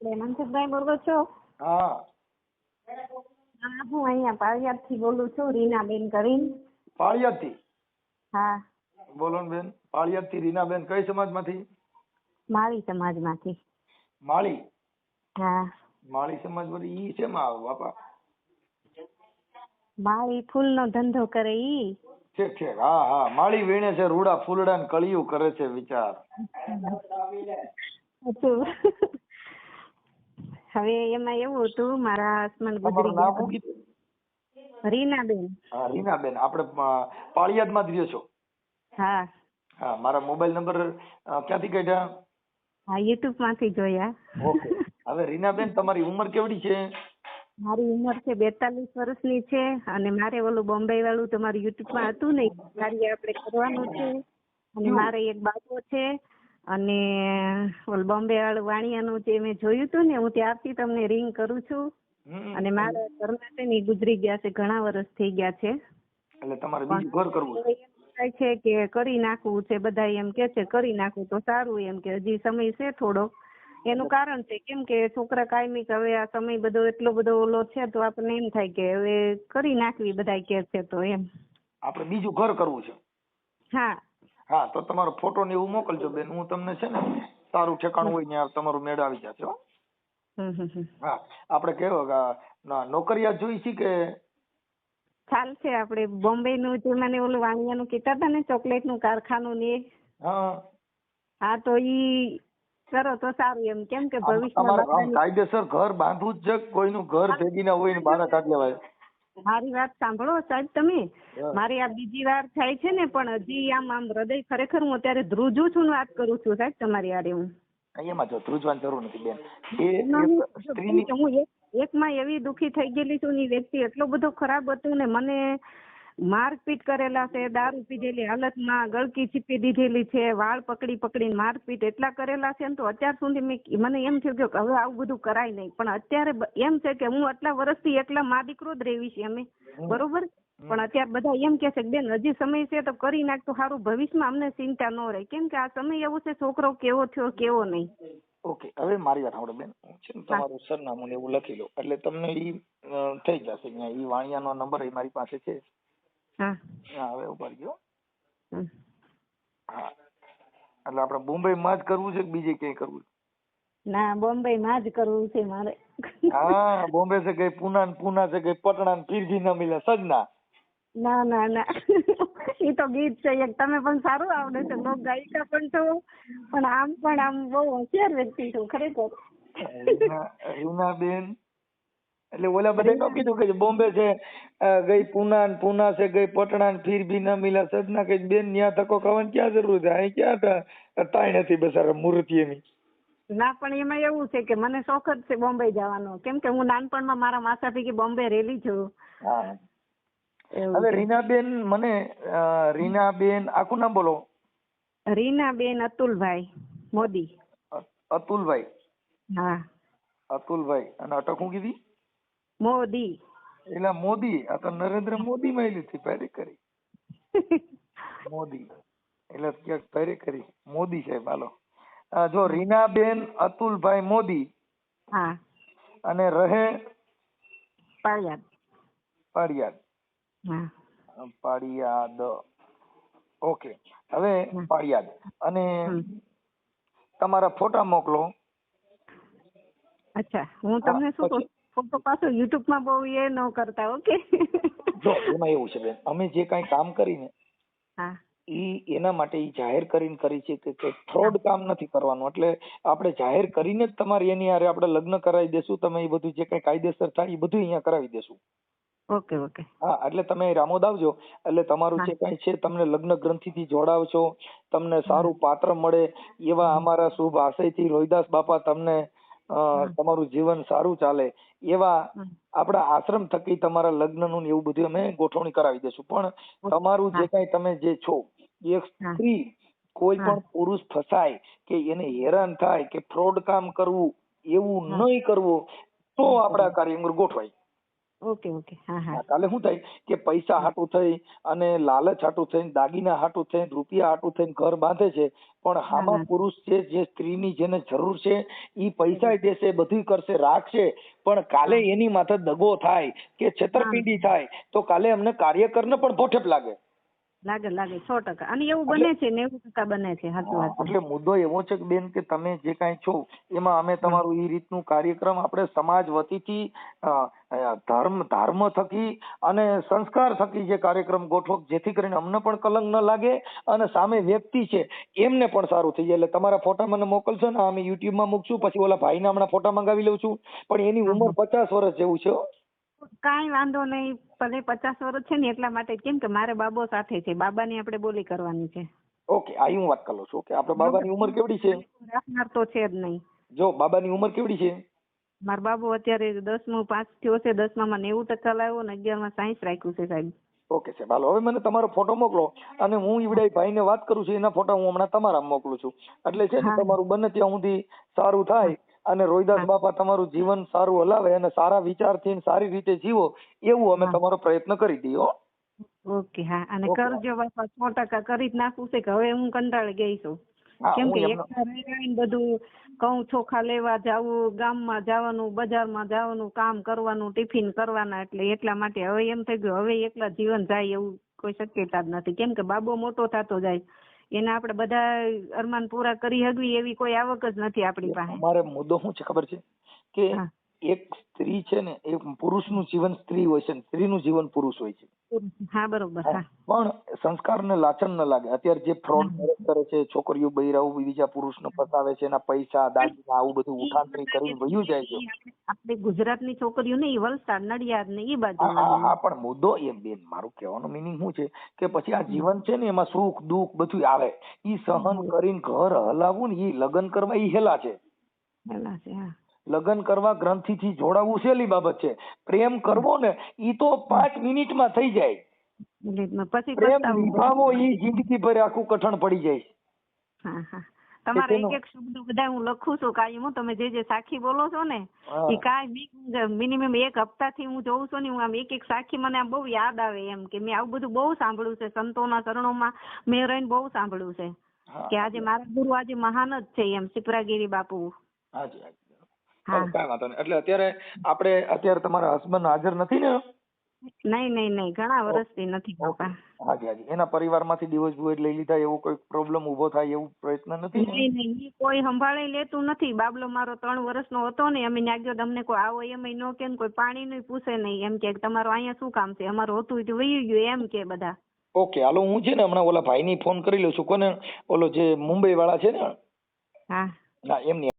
મનસુખભાઈ બોલો છો? હા. હા અહીંયા પાળિયાદથી બોલું છું રીનાબેન કરીને. પાળિયાદથી? હા. બોલો ને બેન પાળિયાદથી રીનાબેન કઈ સમાજમાંથી? માળી સમાજમાંથી. માળી? હા. માળી સમાજ વળી ઈ શેમાં આવે બાપા? માળી ફૂલનો ધંધો કરે ઈ. ઠીક ઠીક. હા હા. માળી વીણે છે રૂડા ફૂલડા ને કળિયું કરે છે વિચાર. હવે એમાં એવું હતું મારા હસબન્ડ ગુજરી ગયા. રીનાબેન. હા રીનાબેન. આપણે પાળિયાદમાં જ રહ્યો છો? હા. હા મારા મોબાઈલ નંબર ક્યાંથી કાઢ્યા? હા યુટ્યુબમાંથી જોયા. ઓકે. હવે રીનાબેન તમારી ઉંમર કેવડી છે? મારી ઉંમર છે બેતાલીસ વર્ષની છે અને મારે ઓલું બોમ્બે વાળું તમારું યુટ્યુબમાં હતું ને કાર્ય આપણે કરવાનું છે. અને મારે એક બાબો છે. અને ઓલ બોમ્બે વાળું વાણિયાનું જે મેં જોયું હતું ને હું ત્યારથી તમને રિંગ કરું છું. અને મારા ઘરમાં છે ને ગુજરી ગયા છે ઘણા વર્ષ થઈ ગયા છે. એટલે તમારે બીજું ઘર કરવું થાય છે કે કરી નાખવું છે બધા એમ કે છે કરી નાખવું તો સારું એમ કે હજી સમય છે થોડો. એનું કારણ છે કેમ કે છોકરા કાયમી કે હવે આ સમય બધો એટલો બધો ઓલો છે તો આપણને એમ થાય કે હવે કરી નાખવી બધા કે છે તો એમ. આપણે બીજું ઘર કરવું છે. હા. હા તો તમારો ફોટો ને એવું મોકલજો બેન હું તમને છે ને સારું ઠેકાણું હોય ત્યાં તમારું મેળવી જશે હો. હા આપણે કેવો કે આ જોઈ છે કે? ચાલશે આપણે બોમ્બે નું જે મને ઓલું વાણિયાનું કીધા હતા ને ચોકલેટનું કારખાનું ને હા. હા તો ઈ કરો તો સારું એમ. કેમ કે ભવિષ્ય ભવિષ્યમાં કાયદેસર ઘર બાંધવું જ કોઈનું ઘર ભેગી ના હોય ને બહાર કાઢી લેવાય. મારી વાત સાંભળો સાહેબ તમે. મારી આ બીજી વાર થાય છે ને પણ હજી આમ આમ હૃદય ખરેખર હું અત્યારે ધ્રુજું છું ને વાત કરું છું સાહેબ તમારી આડે હું. એમાં જો ધ્રુજવાની જરૂર નથી બેન. એક હું એકમાં એવી દુખી થઈ ગયેલી છું ને વ્યક્તિ એટલો બધો ખરાબ હતો ને મને મારપીટ કરેલા છે દારૂ પીધેલી હાલતમાં ગળકી છીપી દીધેલી છે વાળ પકડી પકડીને મારપીટ એટલા કરેલા છે ને તો અત્યાર સુધી મેં મને એમ થયું કે હવે આવું બધું કરાય નહીં. પણ અત્યારે એમ છે કે હું આટલા વર્ષથી એકલા મા દીકરો જ રહેવી છે અમે. બરોબર? પણ અત્યારે બધા એમ કે છે કે બેન હજી સમય છે તો કરી નાખ તો સારું ભવિષ્યમાં અમને ચિંતા ન રહે. કેમ કે આ સમય એવો છે છોકરો કેવો થયો કેવો નહીં. ઓકે હવે મારી વાત સાંભળો બેન. હું છે ને તમારું સરનામું એવું લખી લો એટલે તમને ઈ થઈ જશે અહીંયા. ઈ વાણિયાનો નંબર એ મારી પાસે છે. હવે ઊભા ગયો. હા. એટલે આપડે બોમ્બે માં જ કરવું છે કે બીજે ક્યાંય કરવું ના બોમ્બે માં જ કરવું છે મારે. હા બોમ્બે છે ગઈ પુના ને પુના છે ગઈ પટણા ને પીરજી ના મિલે સજના. ના ના ના. એ તો ગીત છે એક તમે પણ સારું આવડે છે. લોક ગાયિકા પણ છો. પણ આમ પણ આમ બહુ હોશિયાર વ્યક્તિ છો ખરેખર. રીના બેન એટલે ઓલા બધા નો કીધું કે બોમ્બે છે ગઈ પુના ને પુના છે ગઈ પટણા ને ફીર ભી ના મિલા સદના કઈ બેન ન્યા તકો ખાવાની ક્યાં જરૂર છે? અહીં ક્યાં તાઈ નથી બસારા મૂર્તિ એની. ના પણ એમાં એવું છે કે મને શોખ જ છે બોમ્બે જવાનો. કેમ કે હું નાનપણમાં મારા માસા થી બોમ્બે રેલી છું. હવે રીના બેન મને રીના બેન આખું નામ બોલો. રીના બેન અતુલભાઈ મોદી. અતુલભાઈ. હા. અતુલભાઈ અને અટક હું કીધી? મોદી. એટલે મોદી? આ તો નરેન્દ્ર મોદી માં લીધી પહેરી કરી. મોદી. એટલે ક્યાંક પહેરી કરી. મોદી સાહેબ હાલો. જો રીનાબેન અતુલભાઈ મોદી હા. અને રહે પાળિયાદ. પાડિયાદ હા. પાડિયાદ ઓકે. હવે. પાડિયાદ અને તમારા ફોટા મોકલો. અચ્છા. હું તમને શું કહું પાછો યુટ્યુબમાં બહુ એ ન કરતા ઓકે? જો એમાં એવું છે બેન અમે જે કાંઈ કામ કરીને હા. ઈ એના માટે ઈ જાહેર કરીને કરી છે કે- કે ફ્રોડ કામ નથી કરવાનું. એટલે આપણે જાહેર કરીને જ તમારે એની હારે આપણે લગ્ન કરાવી દેશું તમે એ બધું જે કઈ કાયદેસર થાય એ બધું અહીંયા કરાવી દેશું. Okay okay. હા એટલે તમે રામોદ આવજો. એટલે તમારું જે કઈ છે તમને લગ્ન ગ્રંથિથી જોડાવશો તમને સારું પાત્ર મળે એવા અમારા શુભ આશયથી રોહિદાસ બાપા તમને તમારું જીવન સારું ચાલે એવા આપણા આશ્રમ થકી તમારા લગ્નનું ને એવું બધું અમે ગોઠવણી કરાવી દેશું પણ તમારું જે કઈ તમે જે છો એક સ્ત્રી કોઈ પણ પુરુષ ફસાય કે એને હેરાન થાય કે ફ્રોડ કામ કરવું એવું નહીં કરવું તો આપણા કાર્યક્રમ ગોઠવાય. Okay okay. હા હા. કાલે શું થાય કે પૈસા હાટું થઈ અને લાલચ હાટું થઈ દાગીના હાટું થઈ રૂપિયા હાટું થઈ ઘર બાંધે છે પણ હામાં. પુરુષ છે જે સ્ત્રીની જેને જરૂર છે એ પૈસા દેશે બધું કરશે રાખશે પણ કાલે એની માથે દગો થાય કે છેતરપિંડી થાય તો કાલે અમને કાર્યકરને પણ ભોઠેપ લાગે. લાગે લાગે સો ટકા. અને એવું બને છે નેવું ટકા બને છે સાચું એટલે મુદ્દો એવો છે કે બેન કે તમે જે કાંઈ છો એમાં અમે તમારું એ રીતનું કાર્યક્રમ આપણે સમાજ વતીથી ધર્મ ધર્મ થકી અને સંસ્કાર થકી જે કાર્યક્રમ ગોઠવો જેથી કરીને અમને પણ કલંક ન લાગે અને સામે વ્યક્તિ છે એમને પણ સારું થઈ જાય. એટલે તમારા ફોટા મને મોકલશો ને અમે યુટ્યુબમાં મૂકશું પછી ઓલા ભાઈના હમણાં ફોટા મંગાવી લઉં છું. પણ એની ઉંમર પચાસ વર્ષ જેવું છે. કાંઈ વાંધો નહીં. ભલે પચાસ વર્ષ છે ને એટલા માટે કેમ કે મારે બાબો સાથે છે. બાબાની આપણે બોલી કરવાની છે. ઓકે આ હું વાત કરું છું. કે આપણે બાબાની ઉંમર કેવડી છે? રાખનાર તો છે જ નહીં. જો બાબાની ઉંમર કેવડી છે? મારા બાબુ અત્યારે દસમું પાસ થયો છે. દસમામાં નેવું ટકા લાવ્યો ને અગિયારમાં સાયન્સ રાખ્યું છે સાહેબ. ઓકે સાહેબ હાલો. હવે મને તમારો ફોટો મોકલો અને હું ઈવડાઈ ભાઈને વાત કરું છું. એના ફોટા હું હમણાં તમારા મોકલું છું. એટલે છે ને તમારું બને ત્યાં સુધી સારું થાય. અને રોહિદાસ. બાપા તમારું જીવન સારું હલાવે અને સારા વિચારથી સારી રીતે જીવો એવું અમે તમારો પ્રયત્ન કરી દઈએ ઓકે હા. અને કરજો બાપા સો ટકા કરી જ નાખું છે કે હવે હું કંટાળી ગઈ છું. કેમ કે એકલા રહી બધું ઘઉં ચોખા લેવા જાવું ગામમાં જવાનું બજારમાં જવાનું કામ કરવાનું ટિફિન કરવાના એટલે એટલા માટે હવે એમ થઈ ગયું હવે એકલા જીવન જાય એવું કોઈ શક્યતા જ નથી. કેમ કે બાબો મોટો થતો જાય. એને આપણે બધા અરમાન પૂરા કરી હગવી એવી કોઈ આવક જ નથી આપણી પાસે અમારે મુદ્દો શું છે ખબર છે કે. એક સ્ત્રી છે ને એ પુરુષનું જીવન સ્ત્રી હોય છે ને સ્ત્રીનું જીવન પુરુષ હોય છે. હા બરોબર પણ સંસ્કારને લાચન ન લાગે. અત્યારે જે ફ્રોડ કરે છે છોકરીઓ બૈરાઓ બીજા પુરુષને ફસાવે છે એના પૈસા દાગીના આવું બધું ઉઠાંતરી કરીને વયું જાય છે. આપણે ગુજરાતની છોકરીઓ ને ઈ વલસાડ નડિયાદ ને એ બાજુ હા પણ મુદ્દો એ બેન મારું કહેવાનો મિનિંગ શું છે? કે પછી આ જીવન છે ને એમાં સુખ દુઃખ બધું આવે. ઈ સહન કરીને ઘર હલાવવું ને ઈ લગ્ન કરવા ઈ હેલા છે. હેલા છે હા. લગ્ન કરવા ગ્રંથિથી જોડાવું સહેલી બાબત છે? પ્રેમ કરવો ને ઈ તો પાંચ મિનિટમાં થઈ જાય. પછી પ્રેમ નિભાવો ઈ જિંદગી ભર આખું કઠણ પડી જાય. તમારે એક એક શબ્દ બધા હું લખું છું કાયમ. તમે જે જે સાખી બોલો છો ને એ કાંઈ મિનિમમ એક હપ્તાથી હું જોઉં છું ને હું આમ એક એક સાખી મને આમ બહુ યાદ આવે એમ કે મેં આવું બધું બહુ સાંભળ્યું છે. સંતોના ચરણોમાં મેં રહીને બહુ સાંભળ્યું છે કે આજે મારા ગુરુ આજે મહાન જ છે એમ સિપરાગીરી બાપુ. હાજી. કાંઈ વાંધો નહીં. એટલે અત્યારે આપણે અત્યારે તમારા હસબન્ડ હાજર નથી ને? નહીં નહીં નહીં. ઘણા વર્ષથી નથી બાપા હાજી હાજી. એના પરિવારમાંથી ડિવોર્સ બિવોર્સ લઈ લીધા એવો કોઈ પ્રોબ્લેમ ઊભો થાય એવું પ્રયત્ન નથી ને? નહીં નહીં. કોઈ સંભાળી લેતું નથી. બાબલો મારો ત્રણ વર્ષનો હતો ને અમે ન્યા ગયો તો કોઈ આવો એમ ન કે ને કોઈ પાણી નું પૂછે નહીં. એમ કે તમારું અહીંયા શું કામ છે? અમારું હતું તો વહી ગયું એમ કે બધા. ઓકે હાલો હું છે ને હમણાં ઓલા ભાઈને ફોન કરી લઉં છું. કોને? ઓલો જે મુંબઈ વાળા છે ને? હા. ના એમની